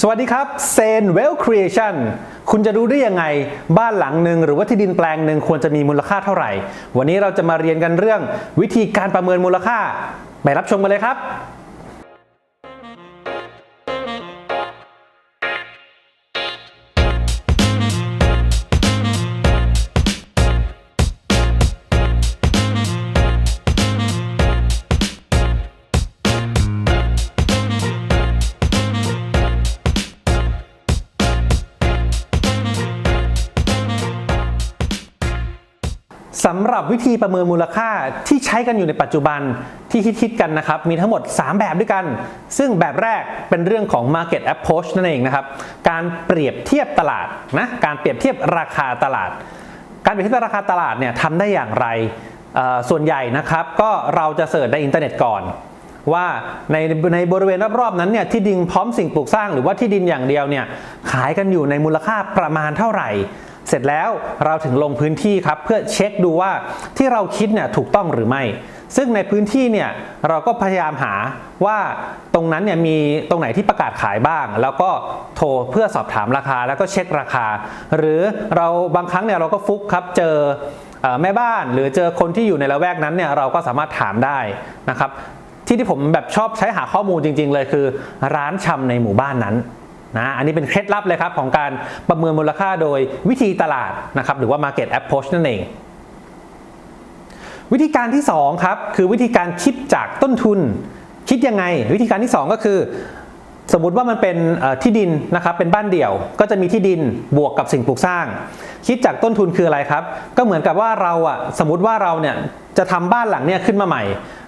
สวัสดีครับเซนเวลครีเอชั่นคุณจะรู้ได้ยังไง บ้านหลังหนึ่งหรือว่าที่ดินแปลงหนึ่งควรจะมีมูลค่าเท่าไหร่ วันนี้เราจะมาเรียนกันเรื่องวิธีการประเมินมูลค่า ไปรับชมกันเลยครับ สำหรับวิธีประเมินมูลค่าที่ใช้กันอยู่ในปัจจุบันที่คิดๆกันนะครับ มีทั้งหมด 3 แบบด้วยกัน ซึ่งแบบแรกเป็นเรื่องของ market approach นั่นเองนะครับ การเปรียบเทียบตลาดนะการเปรียบเทียบราคาตลาด การเปรียบเทียบราคาตลาดเนี่ยทำได้อย่างไรส่วนใหญ่นะครับ ก็เราจะเสิร์ชในอินเทอร์เน็ตก่อน ว่าในในบริเวณรอบๆนั้นเนี่ยที่ดินพร้อมสิ่งปลูกสร้างหรือว่าที่ดินอย่างเดียวเนี่ยขายกันอยู่ในมูลค่าประมาณเท่าไหร่ เสร็จแล้วเราถึงลงพื้นที่ครับเพื่อเช็คดูว่าที่เราคิดเนี่ยถูกต้องหรือไม่ ซึ่งในพื้นที่เนี่ยเราก็พยายามหาว่าตรงนั้นเนี่ยมีตรงไหนที่ประกาศขายบ้าง แล้วก็โทรเพื่อสอบถามราคาแล้วก็เช็คราคา หรือเราบางครั้งเนี่ยเราก็ฟุกครับเจอเอ่อแม่บ้านหรือเจอคนที่อยู่ในละแวกนั้นเนี่ยเราก็สามารถถามได้นะครับที่ที่ผมแบบชอบใช้หาข้อมูลจริง ๆ เลยคือ ร้านชำในหมู่บ้านนั้น นะอันนี้เป็นเคล็ดลับเลยครับของการประเมินมูลค่าโดยวิธีตลาดนะครับหรือว่า market approach นั่นเอง วิธีการที่2ครับคือวิธีการคิดจากต้นทุน คิดยังไง วิธีการที่ 2 ก็คือ สมมุติว่ามันเป็นที่ดินนะครับเป็นบ้านเดี่ยว ก็จะมีที่ดินบวกกับสิ่งปลูกสร้าง คิดจากต้นทุนคืออะไรครับ ก็เหมือนกับว่าเราอะสมมติว่าเราเนี่ยจะทำบ้านหลังเนี่ยขึ้นมาใหม่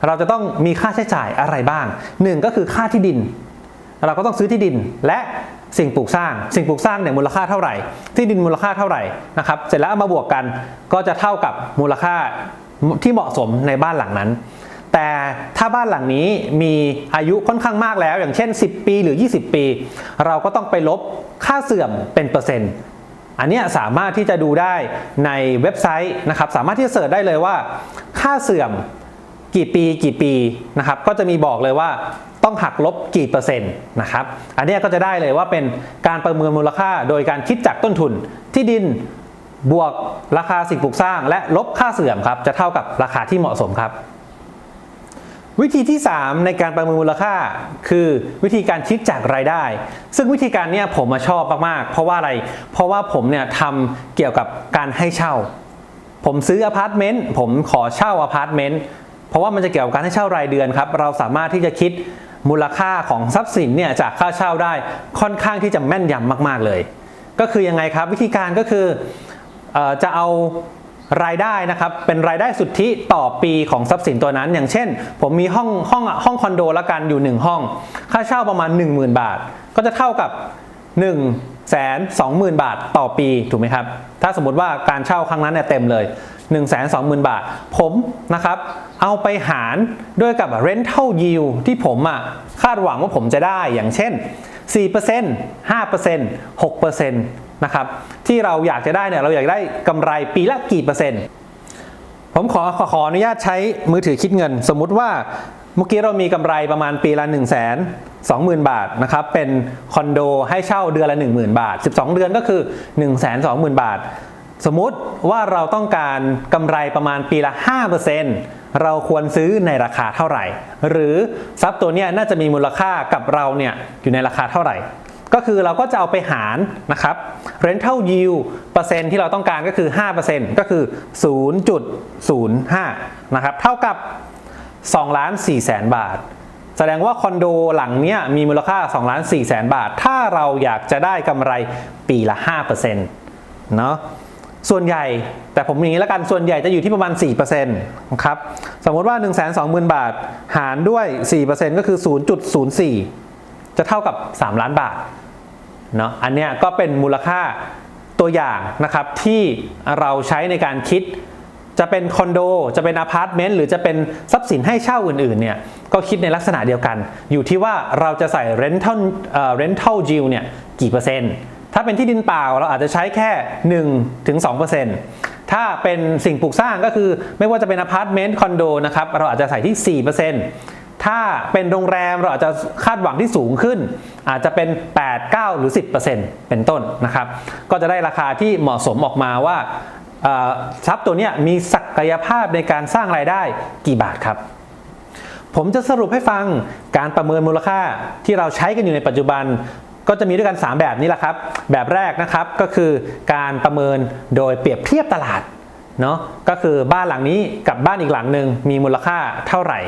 เราจะต้องมีค่าใช้จ่ายอะไรบ้างหนึ่งก็คือค่าที่ดิน เราก็ต้องซื้อที่ดินและสิ่งปลูกสร้าง สิ่งปลูกสร้างเนี่ยมูลค่าเท่าไหร่ ที่ดินมูลค่าเท่าไหร่นะครับ เสร็จแล้วเอามาบวกกันก็จะเท่ากับมูลค่าที่เหมาะสมในบ้านหลังนั้น แต่ถ้าบ้านหลังนี้มีอายุค่อนข้างมากแล้ว อย่างเช่น 10 ปีหรือ 20 ปี เราก็ต้องไปลบค่าเสื่อมเป็นเปอร์เซ็นต์อันนี้สามารถที่จะดูได้ในเว็บไซต์นะครับ สามารถที่จะเสิร์ชได้เลยว่า ค่าเสื่อม กี่ปีกี่ปีนะครับก็จะมีบอกเลยว่าต้องหักลบกี่เปอร์เซ็นต์นะครับอันนี้ก็จะได้เลยว่าเป็นการประเมินมูลค่าโดยการคิดจากต้นทุนที่ดินบวกราคาสิ่งปลูกสร้าง และลบค่าเสื่อมครับจะเท่ากับราคาที่เหมาะสมครับ วิธีที่ 3 ในการประเมินมูลค่า คือวิธีการคิดจากรายได้ ซึ่งวิธีการนี้ผมมาชอบมากๆ เพราะว่าอะไร เพราะว่าผมเนี่ยทำเกี่ยวกับการให้เช่า ผมซื้ออพาร์ตเมนต์ผมขอเช่าอพาร์ตเมนต์ เพราะว่ามันจะเกี่ยวกับการให้เช่ารายเดือนครับ เราสามารถที่จะคิดมูลค่าของทรัพย์สินเนี่ยจากค่าเช่าได้ค่อนข้างที่จะแม่นยำมาก ๆเลย ก็คือยังไงครับวิธีการก็คือออจะเอารายได้นะครับเป็นรายได้สุทธิต่อปีของทรัพย์สินตัวนั้น อย่างเช่น ผมมีห้องห้องห้องคอนโดละกันอยู่ 1 ห้อง ค่าเช่าประมาณ 10,000 บาท ก็จะเท่ากับ1นึ่งแสนสองหมื่นบาทต่อปีถูกไหมครับ ถ้าสมมติว่าการเช่าครั้งนั้นเนี่ยเต็มเลย 1 2 0 0 0 0 บาท ผมนะครับเอาไปหารด้วยกับ rental yield ที่ผมอะคาดหวังว่าผมจะได้อย่างเช่น 4% 5% 6%นะครับที่เราอยากจะได้เนี่ยเราอยากได้กำไรปีละกี่เปอร์เซ็นต์ ผมขอขอขออนุญาตใช้มือถือคิดเงิน สมมุติว่าเมื่อกี้เรามีกำไรประมาณปีละ1 2 0 0 0 0 บาทนะครับเป็นคอนโดให้เช่าเดือนละ 10,000 บาท 12 เดือนก็คือ 1 2 0 0 0 0 บาท สมมุติว่าเราต้องการกำไรประมาณปีละ 5%เราควรซื้อในราคาเท่าไหร่ หรือทรัพย์ตัวนี้น่าจะมีมูลค่ากับเราเนี่ยอยู่ในราคาเท่าไหร่ ก็คือเราก็จะเอาไปหารนะครับ rental yield เปอร์เซ็นต์ที่เราต้องการก็คือ 5%ก็คือ 0.05 นะครับ เท่ากับ2ล้าน4แสนบาท แสดงว่าคอนโดหลังเนี้ยมีมูลค่า2ล้าน4แสนบาท ถ้าเราอยากจะได้กำไรปีละ 5%เนาะ ส่วนใหญ่แต่ผมอย่างนี้แล้วกันส่วนใหญ่จะอยู่ที่ประมาณ4%นะครับสมมติว่า 1 2 0 0 0 0 บาท หารด้วย 4%ก็คือ 0.04 จะเท่ากับ 3 ล้านบาทเนาะอันเนี้ยก็เป็นมูลค่าตัวอย่างนะครับที่เราใช้ในการคิดจะเป็นคอนโด จะเป็นอพาร์ตเมนต์หรือจะเป็นทรัพย์สินให้เช่าอื่นๆเนี่ยก็คิดในลักษณะเดียวกัน อยู่ที่ว่าเราจะใส่ rental เอ่อ rental yield เนี่ยกี่เปอร์เซ็นต์ ถ้าเป็นที่ดินเปล่าเราอาจจะใช้แค่1ถึง2%ถ้าเป็นสิ่งปลูกสร้างก็คือไม่ว่าจะเป็นอพาร์ตเมนต์คอนโดนะครับเราอาจจะใส่ที่4%ถ้าถ้าเป็นโรงแรมเราอาจจะคาดหวังที่สูงขึ้น อาจจะเป็น 8 9 หรือ 10%เป็นต้นนะครับ ก็จะได้ราคาที่เหมาะสมออกมาว่าทรัพย์ตัวนี้มีศักยภาพในการสร้างรายได้กี่บาทครับ ผมจะสรุปให้ฟังการประเมินมูลค่าที่เราใช้กันอยู่ในปัจจุบัน ก็จะมีด้วยกัน 3 แบบนี้แหละครับ แบบแรกนะครับก็คือการประเมินโดยเปรียบเทียบตลาดเนาะก็คือบ้านหลังนี้กับบ้านอีกหลังหนึ่งมีมูลค่าเท่าไหร่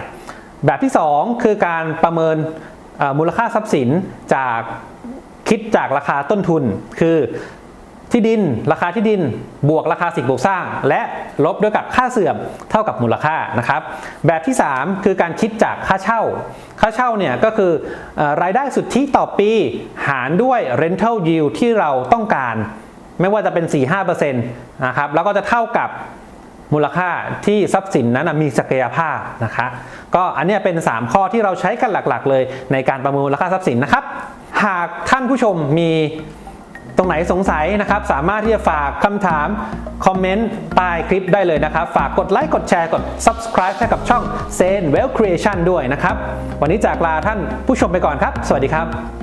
แบบที่ 2 คือการประเมินมูลค่าทรัพย์สินจากคิดจากราคาต้นทุน คือ ที่ดิน ราคาที่ดิน บวกราคาสิ่งปลูกสร้าง และลบด้วยกับค่าเสื่อมเท่ากับมูลค่านะครับ แบบที่ 3 คือการคิดจากค่าเช่า ค่าเช่าเนี่ยก็คืออรายได้สุทธิต่อปีหารด้วย rental yield ที่เราต้องการ ไม่ว่าจะเป็น 4-5%นะครับแล้วก็จะเท่ากับมูลค่าที่ทรัพย์สินนั้นมีศักยภาพนะคะก็อันนี้เป็น 3 ข้อที่เราใช้กันหลักๆ เลยในการประเมินมูลค่าทรัพย์สินนะครับ หากท่านผู้ชมมี รงไหนสงสัยนะครับ สามารถที่จะฝากคำถาม คอมเมนต์ใต้คลิปได้เลยนะครับ ฝากกดไลค์กดแชร์กด subscribe ให้กับช่อง s e n Well Creation ด้วยนะครับ วันนี้จากลาท่านผู้ชมไปก่อนครับ สวัสดีครับ